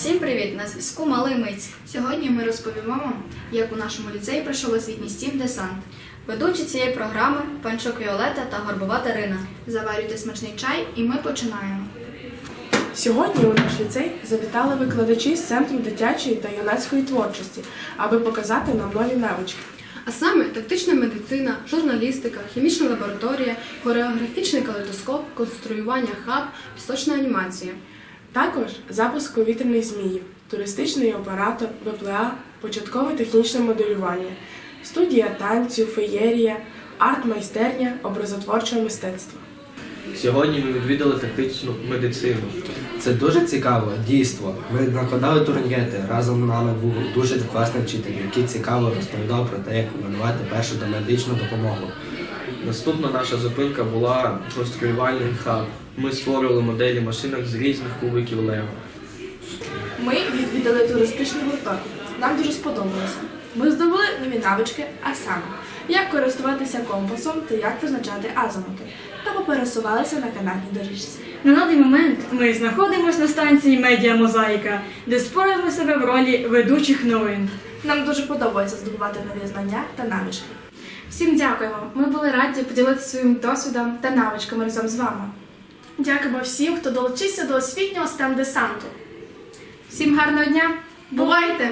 Всім привіт! На зв'язку Малий Миць. Сьогодні ми розповімо вам, як у нашому ліцеї пройшов освітній стім десант. Ведучі цієї програми Панчук Віолета та Горбова Дарина. Заварюйте смачний чай, і ми починаємо. Сьогодні у наш ліцей завітали викладачі з Центру дитячої та юнацької творчості, аби показати нам нові навички. А саме тактична медицина, журналістика, хімічна лабораторія, хореографічний калейдоскоп, конструювання хаб, пісочна анімація. Також запуск повітряних зміїв, туристичний оператор, ВПЛА, початкове технічне моделювання, студія танцю, феєрія, арт-майстерня, образотворчого мистецтва. Сьогодні ми відвідали тактичну медицину. Це дуже цікаво, дійство. Ми накладали турнікети. Разом з нами був дуже класний вчитель, який цікаво розповідав про те, як надавати першу домедичну допомогу. Наступна наша зупинка була конструювальний хаб. Ми створювали моделі машинок з різних кубиків Лего. Ми відвідали туристичний гурток. Нам дуже сподобалося. Ми здобули нові навички, а саме, як користуватися компасом та як визначати азимути, та попересувалися на канатній доріжці. На даний момент ми знаходимося на станції Медіа Мозаїка, де спробуємо себе в ролі ведучих новин. Нам дуже подобається здобувати нові знання та навички. Всім дякуємо. Ми були раді поділитися своїм досвідом та навичками разом з вами. Дякуємо всім, хто долучився до освітнього стендесанту. Всім гарного дня! Бувайте!